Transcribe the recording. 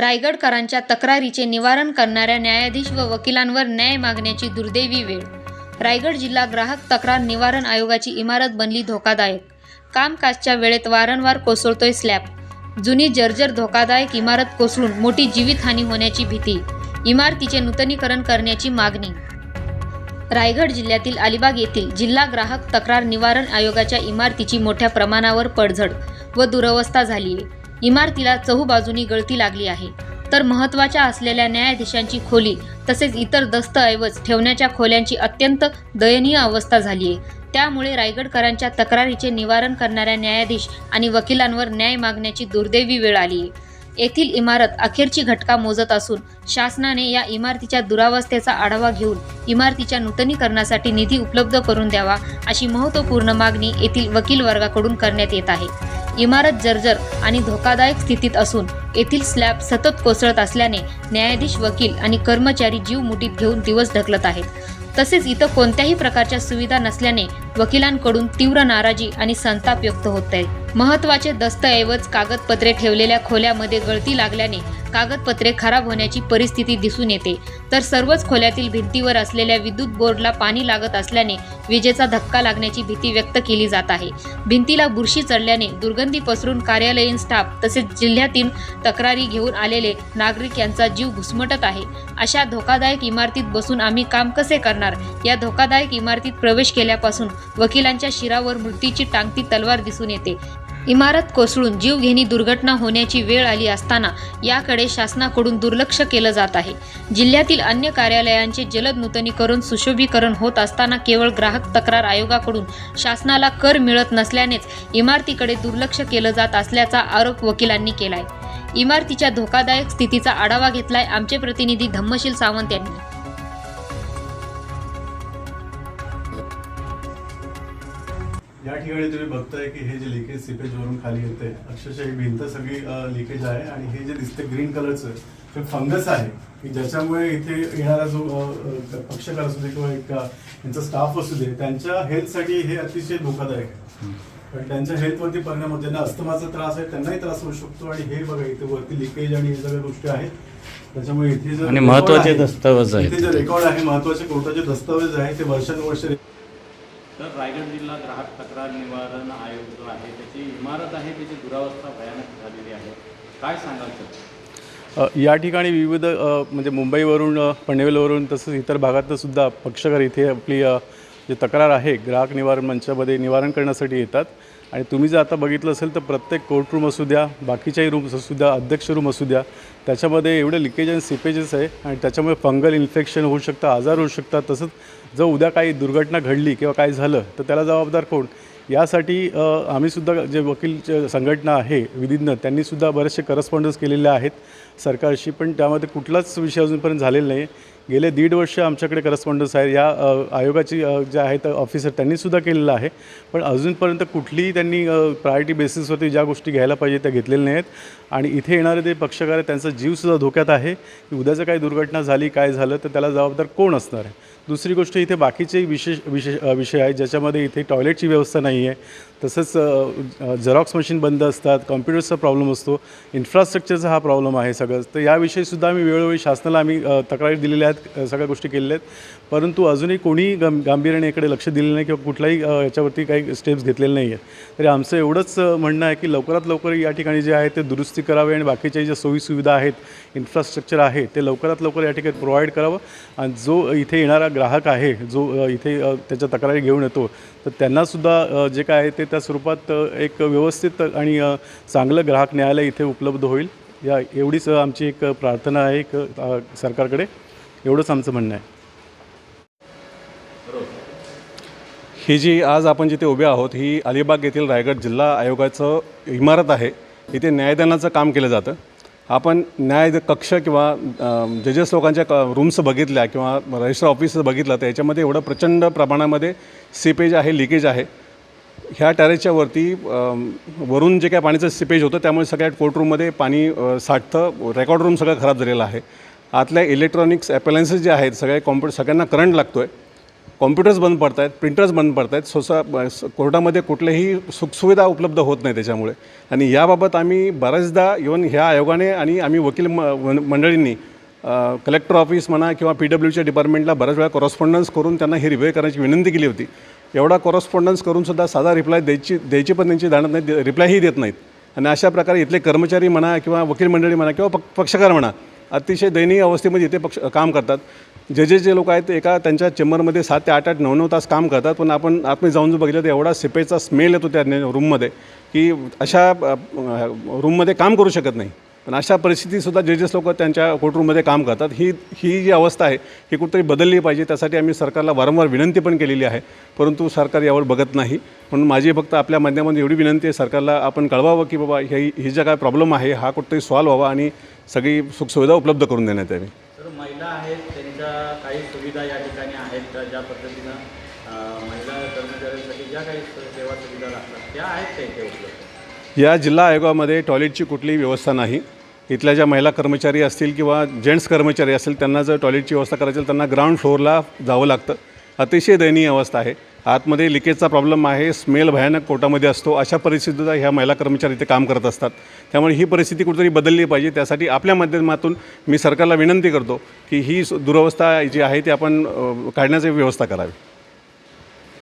रायगडकरांच्या तक्रारीचे निवारण करणाऱ्या न्यायाधीश व वकिलांवर न्याय मागण्याची दुर्दैवी वेळ. रायगड जिल्हा ग्राहक तक्रार निवारण आयोगाची इमारत बनली धोकादायक. कामकाजच्या वेळेत वारंवार कोसळतोय स्लॅब. जुनी जर्जर धोकादायक इमारत कोसळून मोठी जीवितहानी होण्याची भीती. इमारतीचे नूतनीकरण करण्याची मागणी. रायगड जिल्ह्यातील अलिबाग येथील जिल्हा ग्राहक तक्रार निवारण आयोगाच्या इमारतीची मोठ्या प्रमाणावर पडझड व दुरवस्था झाली आहे इमारतीला चहूबाजूनी गळती लागली आहे. तर महत्त्वाच्या असलेल्या न्यायाधीशांची खोली तसेच इतर दस्तऐवज ठेवण्याच्या खोल्यांची अत्यंत दयनीय अवस्था झाली आहे. त्यामुळे रायगडकरांच्या तक्रारीचे निवारण करणाऱ्या न्यायाधीश आणि वकिलांवर न्याय मागण्याची दुर्दैवी वेळ आली आहे. येथील इमारत अखेरची घटका मोजत असून शासनाने या इमारतीच्या दुरावस्थेचा आढावा घेऊन इमारतीच्या नूतनीकरणासाठी निधी उपलब्ध करून द्यावा अशी महत्त्वपूर्ण मागणी येथील वकील वर्गाकडून करण्यात येत आहे. इमारत जर्जर आणि धोकादायक स्थितीत असून येथील स्लॅब सतत कोसळत असल्याने न्यायाधीश वकील आणि कर्मचारी जीव मुठीत घेऊन दिवस ढकलत आहेत. तसेच इथं कोणत्याही प्रकारच्या सुविधा नसल्याने वकिलांकडून तीव्र नाराजी आणि संताप व्यक्त होत आहे महत्त्वाचे दस्तऐवज कागदपत्रे ठेवलेल्या खोल्यामध्ये गळती लागल्याने कागदपत्रे खराब होण्याची परिस्थिती दिसून येते. तर सर्वच खोल्यातील भिंतीवर असलेल्या विद्युत बोर्डला पाणी लागत असल्याने विजेचा धक्का लागण्याची भीती व्यक्त केली जात आहे. भिंतीला बुरशी चढल्याने दुर्गंधी पसरून कार्यालयीन स्टाफ तसेच जिल्ह्यातील तक्रारी घेऊन आलेले नागरिक यांचा जीव घुसमटत आहे. अशा धोकादायक इमारतीत बसून आम्ही काम कसे करणार? या धोकादायक इमारतीत प्रवेश केल्यापासून वकिलांच्या शिरावर मृत्यूची टांगती तलवार दिसून येते. इमारत कोसळून जीवघेणी दुर्घटना होण्याची वेळ आली असताना याकडे शासनाकडून दुर्लक्ष केलं जात आहे. जिल्ह्यातील अन्य कार्यालयांचे जलद नूतनीकरण सुशोभीकरण होत असताना केवळ ग्राहक तक्रार आयोगाकडून शासनाला कर मिळत नसल्यानेच इमारतीकडे दुर्लक्ष केलं जात असल्याचा आरोप वकिलांनी केलाय. इमारतीच्या धोकादायक स्थितीचा आढावा घेतलाय आमचे प्रतिनिधी धम्मशील सावंत यांनी. या ठिकाणी तुम्ही बघताय की हे जे लिकेज सिपेज वरून खाली येते अक्षरशः ही भिंत सगळी लिकेज आहे आणि हे जे दिसते ग्रीन कलरचं ते फंगस आहे. की ज्याच्यामुळे इथे येणारा जो पक्षकार असू दे किंवा एक यांचा स्टाफ असू दे त्यांच्या हेल्थसाठी हे अतिशय धोकादायक आहे. पण त्यांच्या हेल्थवरती परिणाम होतो. ज्यांना अस्थमाचा त्रास आहे त्यांनाही त्रास होऊ शकतो आणि हे बघा इथे वरती लिकेज आणि हे सगळ्या गोष्टी आहेत. त्याच्यामुळे इथे जे आणि record महत्त्वाचे आहे. इथे जे रेकॉर्ड आहे महत्त्वाचे कोर्टाचे दस्तावेज आहे ते वर्षानुवर्ष तर रायगड जिल्हा ग्राहक तक्रार निवारण आयोग जो आहे त्याची इमारत आहे त्याची दुरावस्था भयानक झालेली आहे. काय सांगाल सर? या ठिकाणी विविध म्हणजे मुंबईवरून पनवेलवरून तसंच इतर भागातनं सुद्धा पक्षकार इथे आपली जे तक्रार आहे ग्राहक निवारण मंचामध्ये निवारण करण्यासाठी येतात. आणि तुम्ही जर आता बघितलं असेल तर प्रत्येक कोर्ट रूम असू द्या बाकीच्याही रूम्स असू द्या अध्यक्ष रूम असू द्या त्याच्यामध्ये एवढे लिकेज आणि सिपेजेस आहे आणि त्याच्यामुळे फंगल इन्फेक्शन होऊ शकतं आजार होऊ शकतात. तसंच जर उद्या काही दुर्घटना घडली किंवा काय झालं तर त्याला जबाबदार कोण? यासाठी आम्हीसुद्धा जे वकील संघटना आहे विधिज्ञ त्यांनीसुद्धा बरेचसे करस्पॉन्डन्स केलेले आहेत. सरकारशी पण त्यामध्ये कुठलाच विषय अजूनपर्यंत झालेला नाही. गेले दीड वर्ष आमच्याकडे करस्पॉन्डन्स आहे या आयोगाची जे आहेत ऑफिसर त्यांनीसुद्धा केलेलं आहे. पण अजूनपर्यंत कुठलीही त्यांनी प्रायोरिटी बेसिसवरती ज्या गोष्टी घ्यायला पाहिजे त्या घेतलेल्या नाहीत. आणि इथे येणारे ते पक्षकार आहेत त्यांचा जीवसुद्धा धोक्यात आहे. की उद्याचं काही दुर्घटना झाली काय झालं तर त्याला जबाबदार कोण असणार आहे? दुसरी गोष्ट इथे बाकीचे विशेष विशेष विषय आहेत. ज्याच्यामध्ये इथे टॉयलेटची व्यवस्था नाही आहे. तसंच झेरॉक्स मशीन बंद असतात. कॉम्प्युटर्सचा प्रॉब्लेम असतो. इन्फ्रास्ट्रक्चरचा हा प्रॉब्लेम आहे सगळं तर याविषयीसुद्धा आम्ही वेळोवेळी शासनाला आम्ही तक्रारी दिलेल्या आहेत सगळ्या गोष्टी केलेल्या आहेत. परंतु अजूनही कोणी गं गांभीर्याने इकडे लक्ष दिलेलं नाही किंवा कुठलाही याच्यावरती काही स्टेप्स घेतलेले नाही आहेत तरी आमचं एवढंच म्हणणं आहे की लवकरात लवकर या ठिकाणी जे आहे ते दुरुस्ती करावे आणि बाकीच्या ज्या सोयीसुविधा आहेत इन्फ्रास्ट्रक्चर आहे ते लवकरात लवकर या ठिकाणी प्रोव्हाइड करावं. आणि जो इथे येणारा ग्राहक आहे जो इथे त्याच्या तक्रारी घेऊन येतो तर त्यांनासुद्धा जे काय आहे ते त्या स्वरूपात एक व्यवस्थित आणि चांगलं ग्राहक न्यायालय इथे उपलब्ध होईल. या एवढीच आमची एक प्रार्थना आहे एक सरकारकडे. एवढंच आमचं म्हणणं आहे. ही जी आज आपण जिथे उभे आहोत ही अलिबाग येथील रायगड जिल्हा आयोगाचं इमारत आहे. इथे न्यायदानाचं काम केलं जातं. आपण न्याय कक्ष किंवा जजेस लोकांच्या क रूम्स बघितल्या किंवा रजिस्टर ऑफिस बघितलं तर याच्यामध्ये एवढं प्रचंड प्रमाणामध्ये सीपेज आहे लिकेज आहे. ह्या टॅरेसच्या वरती वरून जे काय पाण्याचं सिपेज होतं त्यामुळे सगळ्या कोर्टरूममध्ये पाणी साठतं. रेकॉर्ड रूम सगळं खराब झालेलं आहे. आतल्या इलेक्ट्रॉनिक्स ॲपलायन्सेस जे आहेत सगळे कॉम्प्युटर सगळ्यांना करंट लागतो आहे कॉम्प्युटर्स बंद पडत आहेत प्रिंटर्स बंद पडत आहेत सोसा कोर्टामध्ये कुठल्याही सुखसुविधा उपलब्ध होत नाही त्याच्यामुळे. आणि याबाबत आम्ही बऱ्याचदा इवन ह्या आयोगाने आणि आम्ही वकील म मंडळींनी कलेक्टर ऑफिस म्हणा किंवा पी डब्ल्यूच्या डिपार्टमेंटला बऱ्याच वेळा कॉरस्पॉन्डन्स करून त्यांना हे रिव्हे करण्याची विनंती केली होती. एवढा कॉरस्पॉन्डन्स करूनसुद्धा साधा रिप्लाय द्यायची द्यायची पण त्यांची जाणत नाही रिप्लायही देत नाहीत. आणि अशा प्रकारे इथले कर्मचारी म्हणा किंवा वकील मंडळी म्हणा किंवा पक पक्षकार म्हणा अतिशय दयनीय अवस्थेमध्ये इथे पक्ष काम करतात. जे जे जे लोक आहेत ते एका त्यांच्या चेंबरमध्ये सात ते आठ आठ नऊ नऊ तास काम करतात. पण आपण आतमध्ये जाऊन जर बघितलं तर एवढा सिपेचा स्मेल येतो त्या रूममध्ये की अशा रूममध्ये काम करू शकत नाही. पण अशा परिस्थितीतसुद्धा जजेस लोक त्यांच्या कोर्टरूममध्ये काम करतात ही ही जी अवस्था आहे ही कुठेतरी बदलली पाहिजे. त्यासाठी आम्ही सरकारला वारंवार विनंती पण केलेली आहे. परंतु सरकार यावर बघत नाही. म्हणून माझी फक्त आपल्या माध्यमातून एवढी विनंती आहे सरकारला आपण कळवावं की बाबा ही ही ज्या काय प्रॉब्लेम आहे हा कुठेतरी सॉल्व्ह व्हावा आणि सगळी सुखसुविधा उपलब्ध करून देण्यात यावी. महिला आहेत त्यांच्या काही सुविधा या ठिकाणी आहेत का? ज्या पद्धतीनं महिला कर्मचाऱ्यांसाठी ज्या काही सेवा सुविधा लागतात त्या आहेत इथे उपलब्ध? या जिल्हा आयोगामध्ये टॉयलेटची कुठलीही व्यवस्था नाही. इथल्या ज्या महिला कर्मचारी असतील किंवा जेंट्स कर्मचारी असतील त्यांना जर टॉयलेटची व्यवस्था करायची असेल त्यांना ग्राउंड फ्लोअरला जावं लागतं. अतिशय दयनीय अवस्था आहे. आतमध्ये लिकेजचा प्रॉब्लेम आहे स्मेल भयानक कोटामध्ये असतो. अशा परिस्थितीत ह्या महिला कर्मचारी इथे काम करत असतात. त्यामुळे ही परिस्थिती कुठेतरी बदलली पाहिजे. त्यासाठी आपल्या माध्यमातून मी सरकारला विनंती करतो की ही सु- दुरवस्था जी आहे ती आपण काढण्याची व्यवस्था करावी.